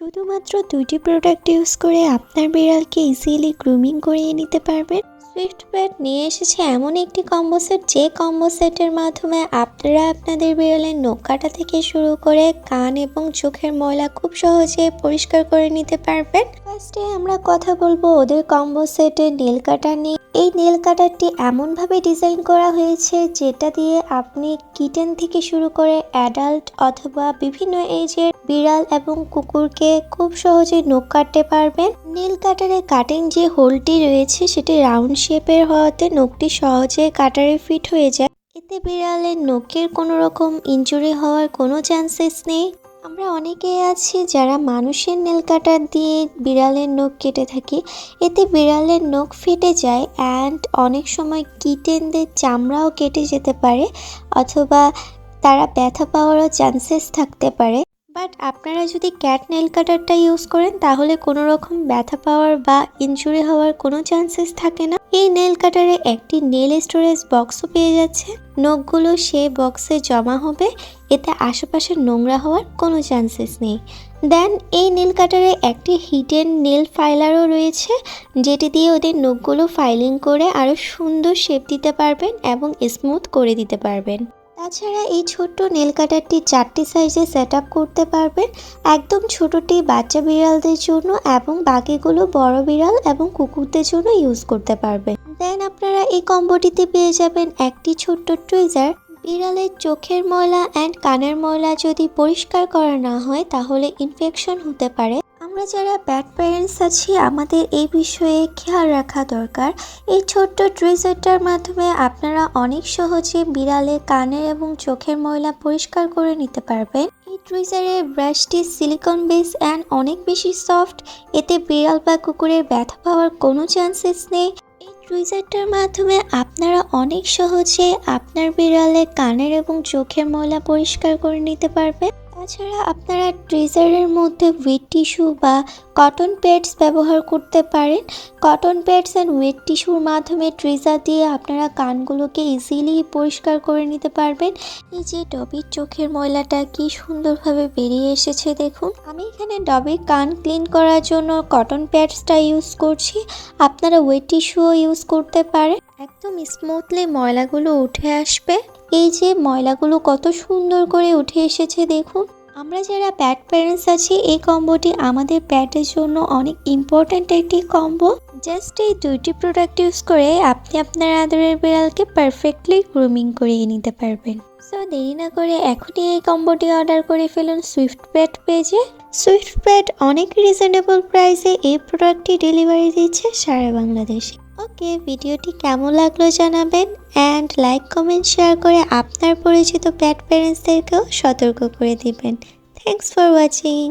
শুধুমাত্র দুইটি product use করে আপনার বিড়ালকে ইজিলি গ্রুমিং করিয়ে নিতে পারবেন। সুইফট প্যাড নিয়ে এসেছে এমন একটি কম্বো সেট যে কম্বো সেটের মাধ্যমে আপনারা আপনাদের বিড়ালের নখ কাটা থেকে শুরু করে কান এবং চোখের ময়লা খুব সহজে পরিষ্কার করে নিতে পারবেন। ফার্স্টে আমরা কথা বলব ওদের কম্বো সেটের নীল কাটার নিয়ে। এই নেল কাটারটি এমনভাবে ডিজাইন করা হয়েছে যেটা দিয়ে আপনি কিটেন থেকে শুরু করে অ্যাডাল্ট অথবা বিভিন্ন এজের বিড়াল এবং কুকুরকে খুব সহজে নখ কাটতে পারবেন। নেল কাটারে কাটিং যে হোলটি রয়েছে সেটি রাউন্ড শেপের হওয়াতে নখটি সহজে কাটারে ফিট হয়ে যায়। এতে বিড়ালের নখের কোনো রকম ইনজুরি হওয়ার কোনো চান্সেস নেই। আমরা অনেকেই আছি যারা মানুষের নেল কাটার দিয়ে বিড়ালের নখ কেটে থাকি। এতে বিড়ালের নখ ফেটে যায় অ্যান্ড অনেক সময় কিটেনদের চামড়াও কেটে যেতে পারে অথবা তারা ব্যথা পাওয়ারও চান্সেস থাকতে পারে। বাট আপনারা যদি ক্যাট নেল কাটারটা ইউজ করেন, তাহলে কোনো রকম ব্যথা পাওয়ার বা ইনজুরি হওয়ার কোনো চান্সেস থাকে না। এই নেল কাটারে একটি নেল স্টোরেজ বক্সও পেয়ে যাচ্ছে। নখগুলো সে বক্সে জমা হবে, এতে আশেপাশে নোংরা হওয়ার কোনো চান্সেস নেই। দেন, এই নেল কাটারে একটি হিডেন নেল ফাইলারও রয়েছে, যেটি দিয়ে ওদের নখগুলো ফাইলিং করে আরও সুন্দর শেপ দিতে পারবেন এবং স্মুথ করে দিতে পারবেন। তাছাড়া এই ছোট্ট নেল কাটারটি চারটি সাইজে সেট করতে পারবেন একদম ছোটটি বাচ্চা বিড়ালদের জন্য এবং বাকিগুলো বড় বিড়াল এবং কুকুরদের জন্য ইউজ করতে পারবেন। দেন আপনারা এই কম্বোটিতে পেয়ে যাবেন একটি ছোট্ট ট্রিজার বিড়ালের চোখের ময়লা অ্যান্ড কানের ময়লা যদি পরিষ্কার করা না হয় তাহলে ইনফেকশন হতে পারে। আমরা যারা ব্যাড প্যারেন্টস আছি, আমাদের এই বিষয়ে খেয়াল রাখা দরকার। এই ছোট্ট ট্রিজারটার মাধ্যমে আপনারা অনেক সহজে বিড়ালের কানের এবং চোখের ময়লা পরিষ্কার করে নিতে পারবেন। এই ট্রিজারের ব্রাশটি সিলিকন বেস অ্যান্ড অনেক বেশি সফট। এতে বিড়াল বা কুকুরের ব্যথা পাওয়ার কোনো চান্সেস নেই। এই ট্রিজারটার মাধ্যমে আপনারা অনেক সহজে আপনার বিড়ালের কানের এবং চোখের ময়লা পরিষ্কার করে নিতে পারবেন। তাছাড়া আপনারা ট্রিজারের মধ্যে ওয়েট টিস্যু বা কটন প্যাডস ব্যবহার করতে পারেন। কটন প্যাডস অ্যান্ড ওয়েট টিস্যুর মাধ্যমে ট্রিজার দিয়ে আপনারা কানগুলোকে ইজিলি পরিষ্কার করে নিতে পারবেন। এই যে ডবির চোখের ময়লাটা কি সুন্দরভাবে বেরিয়ে এসেছে দেখুন। আমি এখানে ডবির কান ক্লিন করার জন্য কটন প্যাডসটা ইউজ করছি। আপনারা ওয়েট টিস্যুও ইউজ করতে পারেন। একদম স্মুথলি ময়লাগুলো উঠে আসবে। এই যে ময়লাগুলো কত সুন্দর করে উঠে এসেছে দেখুন। আমরা যারা প্যাট প্যারেন্টস আছি, এই কম্বোটি আমাদের প্যাটের জন্য অনেক ইম্পর্ট্যান্ট একটি কম্বো জাস্ট এই দুইটি প্রোডাক্ট ইউজ করে আপনি আপনার আদরের বিড়ালকে পারফেক্টলি গ্রুমিং করিয়ে নিতে পারবেন। সো দেরি না করে এখনই এই কম্বোটি অর্ডার করে ফেলুন সুইফট প্যাট পেজে সুইফট প্যাট অনেক রিজনেবল প্রাইসে এই প্রোডাক্টটি ডেলিভারি দিচ্ছে সারা বাংলাদেশে। ওকে, ভিডিওটি কেমন লাগল জানাবেন? অ্যান্ড লাইক কমেন্ট শেয়ার করে আপনার পরিচিত প্যাট প্যারেন্টসদেরকেও সতর্ক করে দিবেন। Thanks for watching